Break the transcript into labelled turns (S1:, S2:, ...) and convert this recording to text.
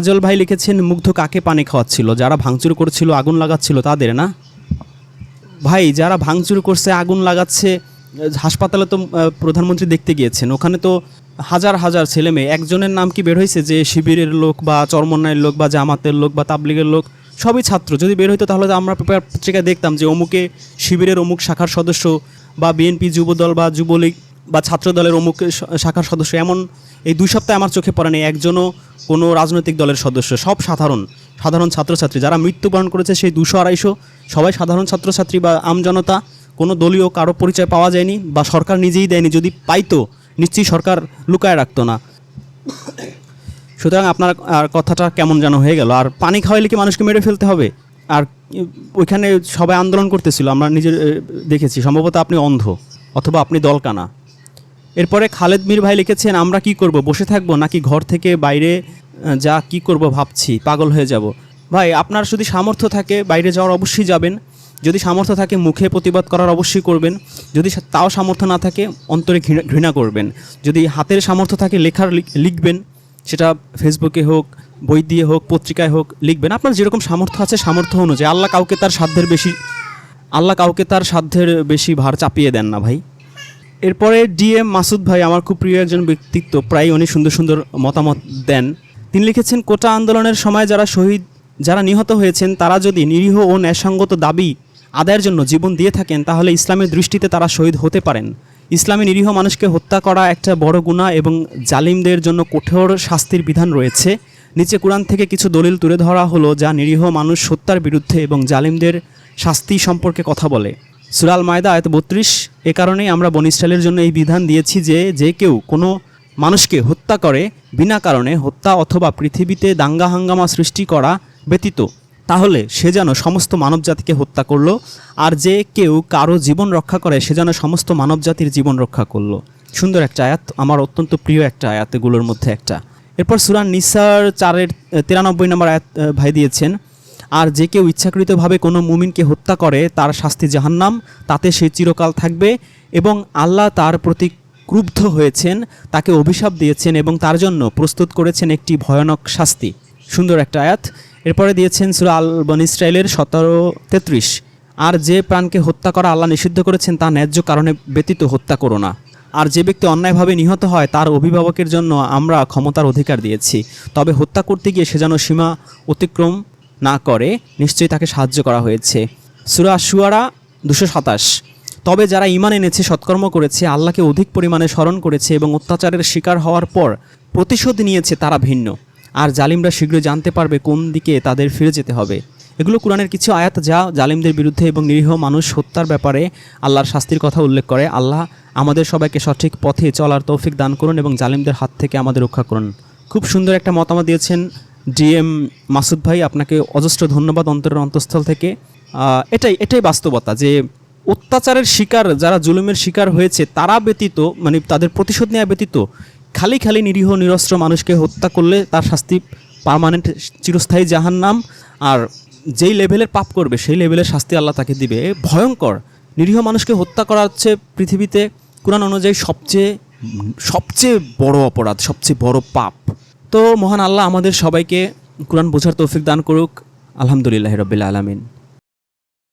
S1: কাজল ভাই লিখেছেন, মুগ্ধ কাকে পানি খাওয়াচ্ছিল? যারা ভাঙচুর করছিল, আগুন লাগাচ্ছিল তাদের, না? ভাই, যারা ভাঙচুর করছে, আগুন লাগাচ্ছে, হাসপাতালে তো প্রধানমন্ত্রী দেখতে গিয়েছেন। ওখানে তো হাজার হাজার ছেলে মেয়ে। একজনের নাম কি বের হয়েছে? যে শিবিরের লোক বা চরমন্যায়ের লোক বা জামাতের লোক বা তাবলিগের লোক, সবই ছাত্র। যদি বের হইতো, তাহলে আমরা পেপার পত্রিকায় দেখতাম যে অমুকে শিবিরের অমুক শাখার সদস্য বা বিএনপি যুবদল বা যুবলীগ বা ছাত্রদলের অমুক শ- শাখার সদস্য। এমন এই দুই সপ্তাহে আমার চোখে পড়ে নেই। একজনও কোনো রাজনৈতিক দলের সদস্য, সব সাধারণ সাধারণ ছাত্রছাত্রী। যারা মৃত্যুবরণ করেছে সেই দুশো আড়াইশো, সবাই সাধারণ ছাত্রছাত্রী বা আমজনতা কোনো দলীয় কারও পরিচয় পাওয়া যায়নি বা সরকার নিজেই দেয়নি, যদি পাইতো, নিশ্চয়ই সরকার লুকায় রাখতো না। সুতরাং আপনার, আর কথাটা কেমন যেন হয়ে গেল। আর পানি খাওয়াইলে কি মানুষকে মেরে ফেলতে হবে? আর ওইখানে সবাই আন্দোলন করতেছিল, আমরা নিজের দেখেছি। সম্ভবত আপনি অন্ধ, অথবা আপনি দলকানা। এরপরে খালেদ মির ভাই লিখেছেন, আমরা কি করব? বসে থাকব নাকি ঘর থেকে বাইরে যা কি করব ভাবছি, পাগল হয়ে যাব? ভাই, আপনার যদি সামর্থ্য থাকে, বাইরে যাওয়ার অবশ্যই যাবেন। যদি সামর্থ্য থাকে, মুখে প্রতিবাদ করার অবশ্যই করবেন। যদি তাও সামর্থ্য না থাকে, অন্তরে ঘৃণা- করবেন। যদি হাতের সামর্থ্য থাকে, লেখার লিখ- লিখবেন। সেটা ফেসবুকে হোক, বই দিয়ে হোক, পত্রিকায় হোক, লিখবেন। আপনার যেরকম সামর্থ্য আছে, সামর্থ্য অনুযায়ী। আল্লাহ কাউকে তার সাধ্যের বেশি আল্লাহ কাউকে তার সাধ্যের বেশি ভার চাপিয়ে দেন না ভাই। এরপরে ডিএম মাসুদ ভাই আমার খুব প্রিয় একজন ব্যক্তিত্ব, প্রায় উনি সুন্দর সুন্দর মতামত দেন। তিনি লিখেছেন, কোটা আন্দোলনের সময় যারা শহীদ, যারা নিহত হয়েছেন, তারা যদি নিরীহ ও ন্যায়সঙ্গত দাবি আদায়ের জন্য জীবন দিয়ে থাকেন, তাহলে ইসলামের দৃষ্টিতে তারা শহীদ হতে পারেন। ইসলামে নিরীহ মানুষকে হত্যা করা একটা বড় গুণা এবং জালিমদের জন্য কঠোর শাস্তির বিধান রয়েছে। নিচে কোরআন থেকে কিছু দলিল তুলে ধরা হলো, যা নিরীহ মানুষ হত্যার বিরুদ্ধে এবং জালিমদের শাস্তি সম্পর্কে কথা বলে। সুরাল মায়দা, আয়ত বত্রিশ। এ কারণেই আমরা বন ইসরায়েলের জন্য এই বিধান দিয়েছি যে যে কেউ কোনো মানুষকে হত্যা করে বিনা কারণে হত্যা অথবা পৃথিবীতে দাঙ্গা হাঙ্গামা সৃষ্টি করা ব্যতীত, তাহলে সে যেন সমস্ত মানবজাতিকে হত্যা করল, আর যে কেউ কারও জীবন রক্ষা করে, সে যেন সমস্ত মানবজাতির জীবন রক্ষা করল। সুন্দর একটা আয়াত, আমার অত্যন্ত প্রিয় একটা আয়াত এগুলোর মধ্যে একটা। এরপর সুরান নিসার চারের তিরানব্বই নম্বর আয়াত ভাই দিয়েছেন আর যে কেউ ইচ্ছাকৃতভাবে কোনো মুমিনকে হত্যা করে, তার শাস্তি জাহান্নাম, তাতে সে চিরকাল থাকবে এবং আল্লাহ তার প্রতি ক্রুব্ধ হয়েছেন, তাকে অভিশাপ দিয়েছেন এবং তার জন্য প্রস্তুত করেছেন একটি ভয়ানক শাস্তি। সুন্দর একটা আয়াত। এরপরে দিয়েছেন সুরা আল বন ইসরায়েলের সতেরো তেত্রিশ। আর যে প্রাণকে হত্যা করা আল্লাহ নিষিদ্ধ করেছেন, তা ন্যায্য কারণে ব্যতীত হত্যা করো না। আর যে ব্যক্তি অন্যায়ভাবে নিহত হয়, তার অভিভাবকের জন্য আমরা ক্ষমতার অধিকার দিয়েছি। তবে হত্যা করতে গিয়ে সে যেন সীমা অতিক্রম না করে, নিশ্চয়ই তাকে সাহায্য করা হয়েছে। সুরা সুয়ারা দুশো সাতাশ। তবে যারা ইমান এনেছে, সৎকর্ম করেছে, আল্লাহকে অধিক পরিমাণে স্মরণ করেছে এবং অত্যাচারের শিকার হওয়ার পর প্রতিশোধ নিয়েছে, তারা ভিন্ন। আর জালিমরা শীঘ্রই জানতে পারবে কোন দিকে তাদের ফিরে যেতে হবে। এগুলো কোরআনের কিছু আয়াত যা জালিমদের বিরুদ্ধে এবং নিরীহ মানুষ হত্যার ব্যাপারে আল্লাহর শাস্তির কথা উল্লেখ করে। আল্লাহ আমাদের সবাইকে সঠিক পথে চলার তৌফিক দান করুন এবং জালিমদের হাত থেকে আমাদের রক্ষা করুন। খুব সুন্দর একটা মতামত দিয়েছেন ডিএম মাসুদ ভাই, আপনাকে অজস্র ধন্যবাদ অন্তরের অন্তঃস্থল থেকে। এটাই এটাই বাস্তবতা যে অত্যাচারের শিকার, যারা জুলুমের শিকার হয়েছে, তারা ব্যতীত মানে তাদের প্রতিশোধ নেওয়া ব্যতীত, খালি খালি নিরীহ নিরস্ত্র মানুষকে হত্যা করলে তার শাস্তি পার্মানেন্ট চিরস্থায়ী জাহান্নাম। আর যেই লেভেলের পাপ করবে, সেই লেভেলের শাস্তি আল্লাহ তাকে দিবে। ভয়ঙ্কর। নিরীহ মানুষকে হত্যা করা হচ্ছে পৃথিবীতে। কোরআন অনুযায়ী সবচেয়ে সবচেয়ে বড় অপরাধ, সবচেয়ে বড় পাপ তো মহান আল্লাহ আমাদের সবাইকে কোরআন বোঝার তৌফিক দান করুক। আলহামদুলিল্লাহ রবিল্লা আলমিন।